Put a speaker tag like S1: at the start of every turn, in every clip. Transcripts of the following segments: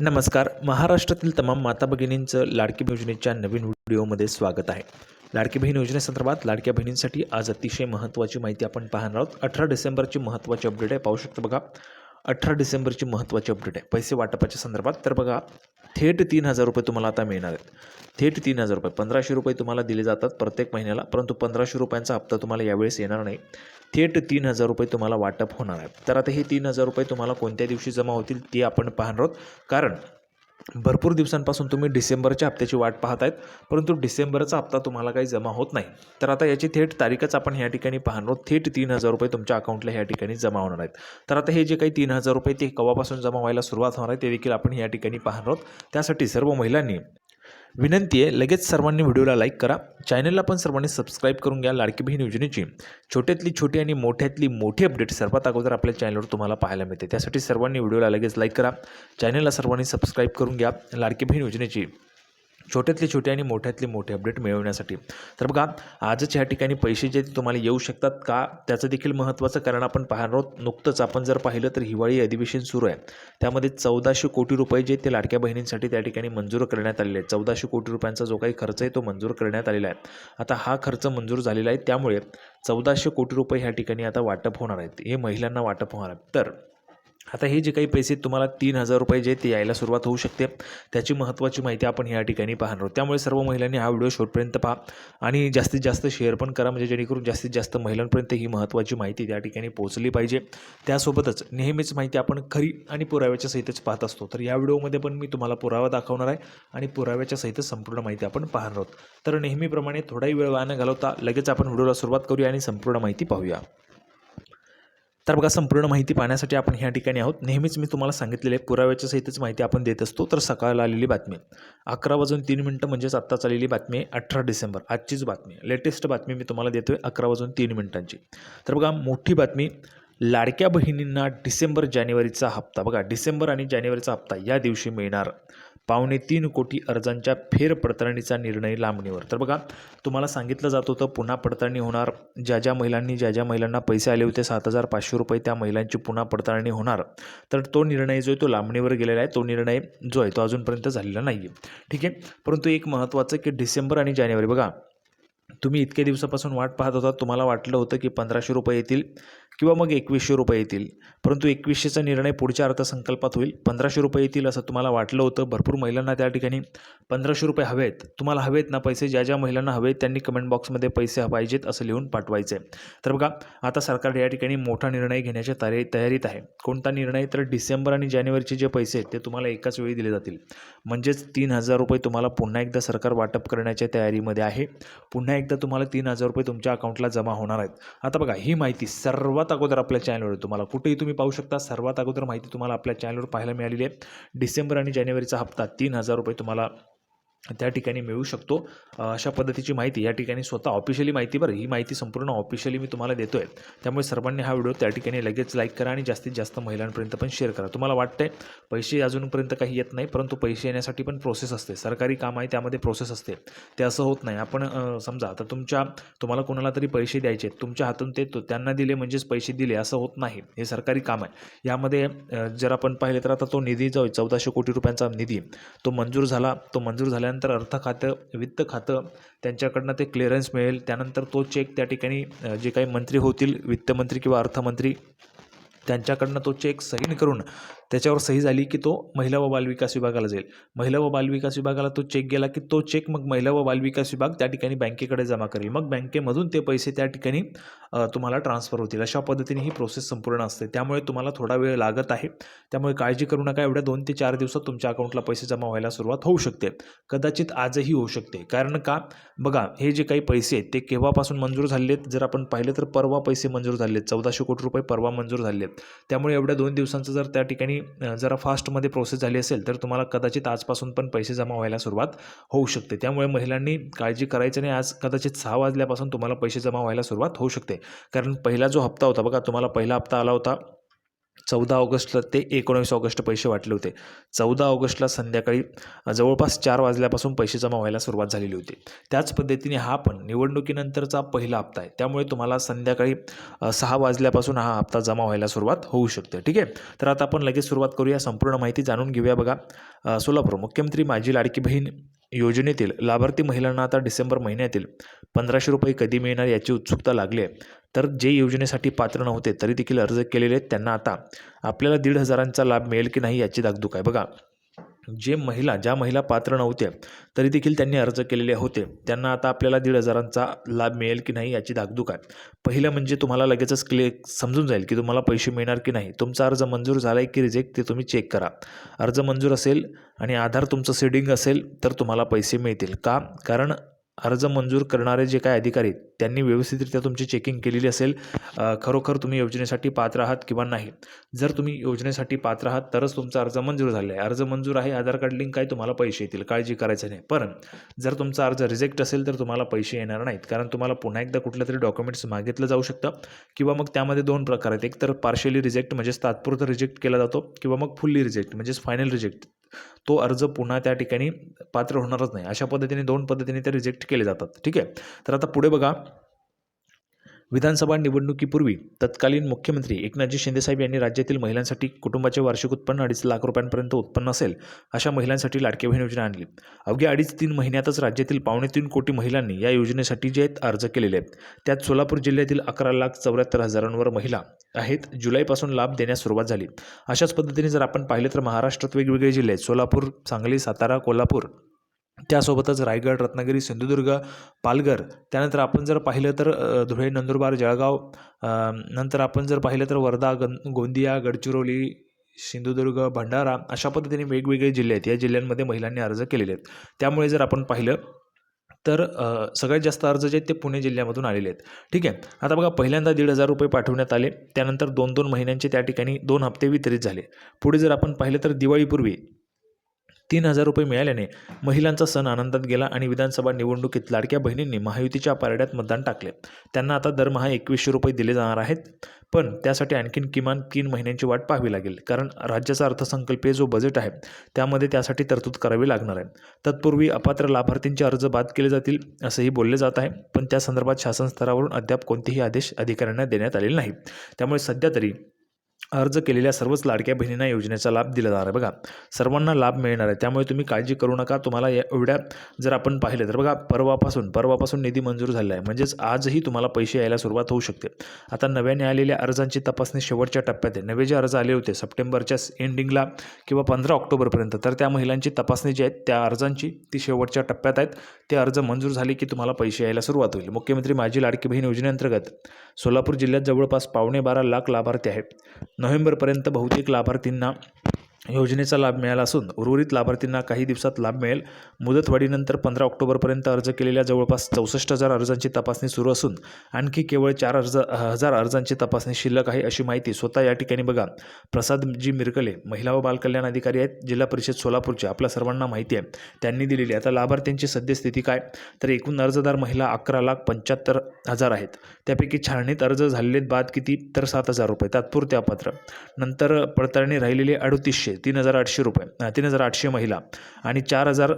S1: नमस्कार. महाराष्ट्रातील तमाम माता भगिनींचं लाडकी योजनेच्या नवीन व्हिडिओमध्ये स्वागत आहे. लाडकी बहीण योजनेसंदर्भात लाडक्या बहिणींसाठी आज अतिशय महत्त्वाची माहिती आपण पाहणार आहोत. अठरा डिसेंबरची महत्त्वाची अपडेट आहे. पाहू शकता बघा. अठरा डिसेंबरची महत्त्वाची अपडेट आहे. पैसे वाटपाच्या संदर्भात तर बघा थेट तीन हजार रुपये तुम्हाला आता मिळणार आहेत. थेट तीन हजार रुपये. पंधराशे रुपये तुम्हाला दिले जातात प्रत्येक महिन्याला परंतु पंधराशे रुपयांचा हप्ता तुम्हाला यावेळेस येणार नाही. थेट तीन हजार रुपये तुम्हाला वाटप होणार आहे. तर आता हे तीन हजार रुपये तुम्हाला कोणत्या दिवशी जमा होतील ते आपण पाहणार आहोत. कारण भरपूर दिवसांपासून तुम्ही डिसेंबरच्या हप्त्याची वाट पाहत आहेत परंतु डिसेंबरचा हप्ता तुम्हाला काही जमा होत नाही. तर आता याची थेट तारीखच आपण ह्या ठिकाणी पाहणार आहोत. थेट तीन हजार रुपये तुमच्या अकाउंटला ह्या ठिकाणी जमा होणार आहेत. तर आता हे जे काही तीन हजार रुपये ते कवापासून जमा व्हायला सुरुवात होणार आहे ते देखील आपण या ठिकाणी पाहणार आहोत. त्यासाठी सर्व महिलांनी विनंती आहे लगेच सर्वांनी व्हिडिओला लाईक करा. चॅनलला पण सर्वांनी सबस्क्राईब करून घ्या. लाडकी बहीण योजनेची छोट्यातली छोटी आणि मोठ्यातली मोठी अपडेट सर्वात अगोदर आपल्या चॅनलवर तुम्हाला पाहायला मिळते. त्यासाठी सर्वांनी व्हिडिओला लगेच लाईक करा. चॅनलला सर्वांनी सबस्क्राईब करून घ्या. लाडकी बहीण योजनेची छोट्यातली छोटे आणि मोठ्यातले मोठे अपडेट मिळवण्यासाठी. तर बघा आजच ह्या ठिकाणी पैसे जे तुम्हाला येऊ शकतात का त्याचं देखील महत्त्वाचं कारण आपण पाहणार आहोत. नुकतंच आपण जर पाहिलं तर हिवाळी अधिवेशन सुरू आहे. त्यामध्ये चौदाशे कोटी रुपये जे ते लाडक्या बहिणींसाठी त्या ठिकाणी मंजूर करण्यात आलेले आहेत. चौदाशे कोटी रुपयांचा जो काही खर्च आहे तो मंजूर करण्यात आलेला आहे. आता हा खर्च मंजूर झालेला आहे त्यामुळे चौदाशे कोटी रुपये ह्या ठिकाणी आता वाटप होणार आहेत. हे महिलांना वाटप होणार आहे. तर आता हे जे काही पैसे तुम्हाला तीन हजार रुपये जे ते यायला सुरुवात होऊ शकते. त्याची महत्त्वाची माहिती आपण या ठिकाणी पाहणार आहोत. त्यामुळे सर्व महिलांनी हा व्हिडिओ शेवटपर्यंत पहा आणि जास्तीत जास्त शेअर पण करा म्हणजे जेणेकरून जास्तीत जास्त महिलांपर्यंत ही महत्त्वाची माहिती त्या ठिकाणी पोहोचली पाहिजे. त्यासोबतच नेहमीच माहिती आपण खरी आणि पुराव्याच्या सहितच पाहत असतो. तर या व्हिडिओमध्ये पण मी तुम्हाला पुरावा दाखवणार आहे आणि पुराव्याच्या सहितच संपूर्ण माहिती आपण पाहणार आहोत. तर नेहमीप्रमाणे थोडाही वेळ वाया न घालवता लगेच आपण व्हिडिओला सुरुवात करूया आणि संपूर्ण माहिती पाहूया. तर बघा संपूर्ण माहिती पाहण्यासाठी आपण ह्या ठिकाणी आहोत. नेहमीच मी तुम्हाला सांगितलेले पुराव्याच्या सहितच माहिती आपण देत असतो. तर सकाळला आलेली बातमी. अकरा वाजून तीन मिनटं म्हणजेच आत्ताच आलेली बातमी आहे अठरा डिसेंबर. आजचीच बातमी लेटेस्ट बातमी मी तुम्हाला देतो आहे अकरा वाजून तीन मिनिटांची. तर बघा मोठी बातमी. लाडक्या बहिणींना डिसेंबर जानेवारीचा हप्ता. बघा डिसेंबर आणि जानेवारीचा हप्ता या दिवशी मिळणार. पावणे तीन कोटी अर्जांच्या फेरपडताळणीचा निर्णय लांबणीवर. तर बघा तुम्हाला सांगितलं जात होतं पुन्हा पडताळणी होणार. ज्या ज्या महिलांनी ज्या ज्या महिलांना पैसे आले होते सात हजार पाचशे रुपये त्या महिलांची पुन्हा पडताळणी होणार. तर तो निर्णय जो आहे तो लांबणीवर गेलेला आहे. तो निर्णय जो आहे तो अजूनपर्यंत झालेला नाही आहे ठीक आहे? परंतु एक महत्त्वाचं की डिसेंबर आणि जानेवारी बघा तुम्ही इतके दिवसापासून वाट पाहत होता. तुम्हाला वाटलं होतं की पंधराशे रुपये येतील. किंवा मग एकवीसशे रुपये येतील. परंतु एकवीसशेचा निर्णय पुढच्या अर्थसंकल्पात होईल. पंधराशे रुपये येतील असं तुम्हाला वाटलं होतं. भरपूर महिलांना त्या ठिकाणी पंधराशे रुपये हवेत. तुम्हाला हवेत ना पैसे? ज्या ज्या महिलांना हवेत त्यांनी कमेंट बॉक्समध्ये पैसे पाहिजेत असं लिहून पाठवायचे तर बघा आता सरकार या ठिकाणी मोठा निर्णय घेण्याच्या तयारी तयारीत आहे. कोणता निर्णय? तर डिसेंबर आणि जानेवारीचे जे पैसे आहेत ते तुम्हाला एकाच वेळी दिले जातील. म्हणजेच तीन हजार रुपये तुम्हाला पुन्हा एकदा सरकार वाटप करण्याच्या तयारीमध्ये आहे. पुन्हा एकदा तुम्हाला तीन हजार रुपये तुमच्या अकाउंटला जमा होणार आहेत. आता बघा ही माहिती सर्वात अगोदर आपल्या चॅनलवर तुम्हाला कुठेही तुम्ही पाहू शकता सर्वात अगोदर माहिती तुम्हाला आपल्या चॅनलवर पाहायला मिळालेली आहे. डिसेंबर आणि जानेवारीचा हप्ता तीन हजार रुपये तुम्हाला त्या ठिकाणी मिळू शकतो. अशा पद्धतीची माहिती या ठिकाणी स्वतः ऑफिशियली माहिती बरं ही माहिती संपूर्ण ऑफिशियली मी तुम्हाला देतो आहे त्यामुळे सर्वांनी हा व्हिडिओ त्या ठिकाणी लगेच लाईक करा आणि जास्तीत जास्त महिलांपर्यंत पण शेअर करा. तुम्हाला वाटतंय पैसे अजूनपर्यंत काही येत नाही परंतु पैसे येण्यासाठी पण प्रोसेस असते. सरकारी काम आहे त्यामध्ये प्रोसेस असते. ते असं होत नाही. आपण समजा आता तुमच्या तुम्हाला कोणाला तरी पैसे द्यायचे तुमच्या हातून ते तो त्यांना दिले म्हणजेच पैसे दिले असं होत नाही. हे सरकारी काम आहे. यामध्ये जर आपण पाहिले तर आता तो निधी जो आहे चौदाशे कोटी रुपयांचा निधी तो मंजूर झाला तो मंजूर झाल्यानंतर त्यानंतर अर्थ खातं वित्त खातं त्यांच्याकडनं ते क्लिअरन्स मिळेल. त्यानंतर तो चेक त्या ठिकाणी जे काही मंत्री होतील वित्तमंत्री किंवा अर्थमंत्री त्यांच्याकडनं तो चेक सहीन करून त्याच्यावर सही झाली की तो महिला व बालविकास विभागाला जाईल. महिला व बालविकास विभागाला तो चेक गेला की तो चेक मग महिला व बालविकास विभाग त्या ठिकाणी बँकेकडे जमा करेल. मग बँकेमधून ते पैसे त्या ठिकाणी तुम्हाला ट्रान्सफर होतील. अशा पद्धतीने ही प्रोसेस संपूर्ण असते. त्यामुळे तुम्हाला थोडा वेळ लागत आहे. त्यामुळे काळजी करू नका. एवढ्या दोन ते चार दिवसात तुमच्या अकाउंटला पैसे जमा व्हायला सुरुवात होऊ शकते. कदाचित आजही होऊ शकते. कारण का? बघा हे जे काही पैसे आहेत ते केव्हापासून मंजूर झाले आहेत? जर आपण पाहिलं तर परवा पैसे मंजूर झाले आहेत. चौदाशे कोटी रुपये परवा मंजूर झाले आहेत. त्यामुळे एवढ्या दोन दिवसांचं जर त्या ठिकाणी जरा फास्टमध्ये प्रोसेस झाली असेल तर तुम्हाला कदाचित आजपासून पण पैसे जमा व्हायला सुरुवात होऊ शकते. त्यामुळे महिलांनी काळजी करायची नाही. आज कदाचित सहा वाजल्यापासून तुम्हाला पैसे जमा व्हायला सुरुवात होऊ शकते. कारण पहिला जो हप्ता होता बघा तुम्हाला पहिला हप्ता आला होता चौदा ऑगस्टला ते एकोणावीस ऑगस्ट पैसे वाटले होते. चौदा ऑगस्टला संध्याकाळी जवळपास चार वाजल्यापासून पैसे जमा व्हायला सुरुवात झालेली होती. त्याच पद्धतीने हा पण निवडणुकीनंतरचा पहिला हप्ता आहे. त्यामुळे तुम्हाला संध्याकाळी सहा वाजल्यापासून हा हप्ता जमा व्हायला सुरुवात होऊ शकते. ठीक आहे? तर आता आपण लगेच सुरुवात करूया. संपूर्ण माहिती जाणून घेऊया बघा. सोलापूर मुख्यमंत्री माझी लाडकी बहीण योजनेतील लाभार्थी महिलांना आता डिसेंबर महिन्यातील पंधराशे रुपये कधी मिळणार याची उत्सुकता लागली आहे. तर जे योजनेसाठी पात्र नव्हते तरी देखील अर्ज केलेले आहेत. त्यांना आता आपल्याला दीड हजारांचा लाभ मिळेल की नाही याची दागदुक आहे. बघा जे महिला ज्या महिला पात्र नव्हत्या तरी देखील त्यांनी अर्ज केलेले होते. त्यांना आता आपल्याला दीड हजारांचा लाभ मिळेल की नाही याची दागदुक आहे. पहिलं म्हणजे तुम्हाला लगेचच क्लिअर समजून जाईल की तुम्हाला पैसे मिळणार की नाही. तुमचा अर्ज मंजूर झाला आहे की रिजेक्ट ते तुम्ही चेक करा. अर्ज मंजूर असेल आणि आधार तुमचं सीडिंग असेल तर तुम्हाला पैसे मिळतील. का? कारण अर्ज मंजूर करणारे जे काय अधिकारी आहेत, त्यांनी व्यवस्थितरित्या तुमची चेकिंग केलेली असेल. खरोखर तुम्ही योजनेसाठी पात्र आहात किंवा नाही. जर तुम्ही योजनेसाठी पात्र आहात तरच तुमचा अर्ज मंजूर झाला आहे. अर्ज मंजूर आहे आधार कार्ड लिंक आहे तुम्हाला पैसे येतील. काळजी करायचं नाही. पण जर तुमचा अर्ज रिजेक्ट असेल तर तुम्हाला पैसे येणार नाहीत. कारण तुम्हाला पुन्हा एकदा कुठल्या तरी डॉक्युमेंट्स मागितलं जाऊ शकतं. किंवा मग त्यामध्ये दोन प्रकार आहेत. एक तर पार्शियली रिजेक्ट म्हणजेच तात्पुरतं रिजेक्ट केला जातो. किंवा मग फुल्ली रिजेक्ट म्हणजेच फायनल रिजेक्ट तो अर्ज पुन्हा त्या ठिकाणी पात्र होणारच नाही. अशा पद्धतीने दोन पद्धतीने ते रिजेक्ट केले जातात. ठीक आहे? तर आता पुढे बघा. विधानसभा निवडणुकीपूर्वी तत्कालीन मुख्यमंत्री एकनाथजी शिंदेसाहेब यांनी राज्यातील महिलांसाठी कुटुंबाचे वार्षिक उत्पन्न अडीच लाख रुपयांपर्यंत उत्पन्न असेल अशा महिलांसाठी लाडकी बहीण योजना आणली. अवघ्या अडीच तीन महिन्यातच राज्यातील पावणे तीन कोटी महिलांनी या योजनेसाठी जे आहेत अर्ज केलेले आहेत. त्यात सोलापूर जिल्ह्यातील अकरा लाख चौऱ्याहत्तर हजारांवर महिला आहेत. जुलैपासून लाभ देण्यास सुरुवात झाली. अशाच पद्धतीने जर आपण पाहिलं तर महाराष्ट्रात वेगवेगळे जिल्हे आहेत. सोलापूर सांगली सातारा कोल्हापूर त्यासोबतच रायगड रत्नागिरी सिंधुदुर्ग पालघर. त्यानंतर आपण जर पाहिलं तर धुळे नंदुरबार जळगाव नंतर आपण जर पाहिलं तर वर्धा गं गोंदिया गडचिरोली सिंधुदुर्ग भंडारा अशा पद्धतीने वेगवेगळे जिल्हे आहेत. या जिल्ह्यांमध्ये महिलांनी अर्ज केलेले आहेत. त्यामुळे जर आपण पाहिलं तर सगळ्यात जास्त अर्ज जे आहेत ते पुणे जिल्ह्यामधून आलेले आहेत. ठीक आहे? आता बघा पहिल्यांदा दीड हजार रुपये पाठवण्यात आले. त्यानंतर दोन दोन महिन्यांचे त्या ठिकाणी दोन हप्ते वितरित झाले. पुढे जर आपण पाहिलं तर दिवाळीपूर्वी तीन हजार रुपये मिळाल्याने महिलांचा सण आनंदात गेला आणि विधानसभा निवडणुकीत लाडक्या बहिणींनी महायुतीच्या पारड्यात मतदान टाकले. त्यांना आता दरमहा एकवीसशे रुपये दिले जाणार आहेत. पण त्यासाठी आणखीन किमान तीन महिन्यांची वाट पाहावी लागेल कारण राज्याचा अर्थसंकल्पीय जो बजेट आहे त्यामध्ये त्यासाठी तरतूद करावी लागणार आहे. तत्पूर्वी अपात्र लाभार्थींचे अर्ज बाद केले जातील असंही बोलले जात आहे पण त्या संदर्भात शासन स्तरावरून अद्याप कोणतेही आदेश अधिकाऱ्यांना देण्यात आलेले नाही त्यामुळे सध्या तरी अर्ज केलेल्या सर्वच लाडक्या बहिणींना योजनेचा लाभ दिला जाणार आहे. बघा सर्वांना लाभ मिळणार आहे. त्यामुळे तुम्ही काळजी करू नका. तुम्हाला या एवढ्या जर आपण पाहिलं तर बघा परवापासून परवापासून निधी मंजूर झाला आहे म्हणजेच आजही तुम्हाला पैसे यायला सुरुवात होऊ शकते. आता नव्याने आलेल्या अर्जांची तपासणी शेवटच्या टप्प्यात आहे. नवे जे अर्ज आले होते सप्टेंबरच्या एंडिंगला किंवा पंधरा ऑक्टोबरपर्यंत तर त्या महिलांची तपासणी जी आहे त्या अर्जांची ती शेवटच्या टप्प्यात आहेत. ते अर्ज मंजूर झाले की तुम्हाला पैसे यायला सुरुवात होईल. मुख्यमंत्री माझी लाडकी बहीण योजनेअंतर्गत सोलापूर जिल्ह्यात जवळपास पावणे बारा लाख लाभार्थी आहेत. नोव्हेंबरपर्यंत बहुतेक लाभार्थींना योजनेचा लाभ मिळाला असून उर्वरित लाभार्थींना काही दिवसात लाभ मिळेल. मुदतवाढीनंतर पंधरा ऑक्टोबरपर्यंत अर्ज केलेल्या जवळपास चौसष्ट हजार अर्जांची तपासणी सुरू असून आणखी केवळ चार अर्ज हजार अर्जांची तपासणी शिल्लक आहे अशी माहिती स्वतः या ठिकाणी बघा. प्रसादजी मिरकले महिला व बालकल्याण अधिकारी आहेत जिल्हा परिषद सोलापूरचे आपल्या सर्वांना माहिती आहे. त्यांनी दिलेली आता लाभार्थ्यांची सद्यस्थिती काय? तर एकूण अर्जदार महिला अकरा लाख पंच्याहत्तर हजार आहेत. त्यापैकी छाननीत अर्ज झालेले बाद किती? तर सात हजार रुपये. तात्पुरते अपात्र. नंतर पडताळणी राहिलेले अडतीसशे. तीन हजार आठशे रुपये तीन हजार आठशे महिला आणि चार हजार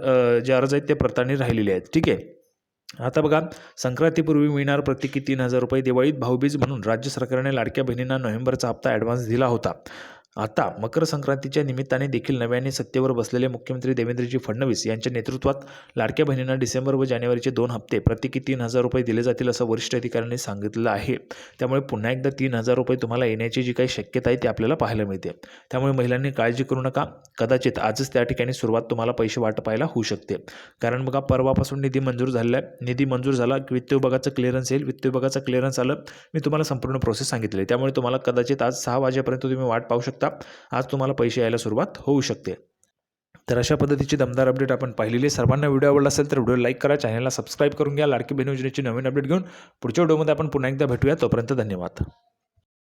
S1: जे अर्ज आहेत ते पडताळणी राहिलेले आहेत. ठीक आहे? आता बघा संक्रांतीपूर्वी मिळणार प्रत्येकी तीन हजार रुपये दिवाळीत भाऊबीज म्हणून राज्य सरकारने लाडक्या बहिणींना नोव्हेंबरचा हप्ता ॲडव्हान्स दिला होता. आता मकर संक्रांतीच्या निमित्ताने देखील नव्याने सत्तेवर बसलेले मुख्यमंत्री देवेंद्रजी फडणवीस यांच्या नेतृत्वात लाडक्या बहिणींना डिसेंबर व जानेवारीचे दोन हप्ते प्रत्येकी तीन हजार रुपये दिले जातील असं वरिष्ठ अधिकाऱ्यांनी सांगितलं आहे. त्यामुळे पुन्हा एकदा तीन हजार रुपये तुम्हाला येण्याची जी काही शक्यता आहे ती आपल्याला पाहायला मिळते. त्यामुळे महिलांनी काळजी करू नका. कदाचित आजच त्या ठिकाणी सुरुवात तुम्हाला पैसे वाटपायला होऊ शकते. कारण बघा परवापासून निधी मंजूर झालेला आहे निधी मंजूर झाला की वित्त विभागाचं क्लिअरन्स येईल. वित्त विभागाचं क्लिअरन्स आलं मी तुम्हाला संपूर्ण प्रोसेस सांगितली आहे. त्यामुळे तुम्हाला कदाचित आज सहा वाजेपर्यंत तुम्ही वाट पाहू शकता. आज तुम्हाला पैसे यायला सुरुवात होऊ शकते. तर अशा पद्धतीची दमदार अपडेट आपण पाहिलेली आहे. सर्वांना व्हिडिओ आवडला असेल तर व्हिडिओ लाईक करा. चॅनलला सबस्क्राईब करून घ्या. लाडकी बहीण योजनेची नवीन अपडेट घेऊन पुढच्या व्हिडिओमध्ये आपण पुन्हा एकदा भेटूया. तोपर्यंत धन्यवाद.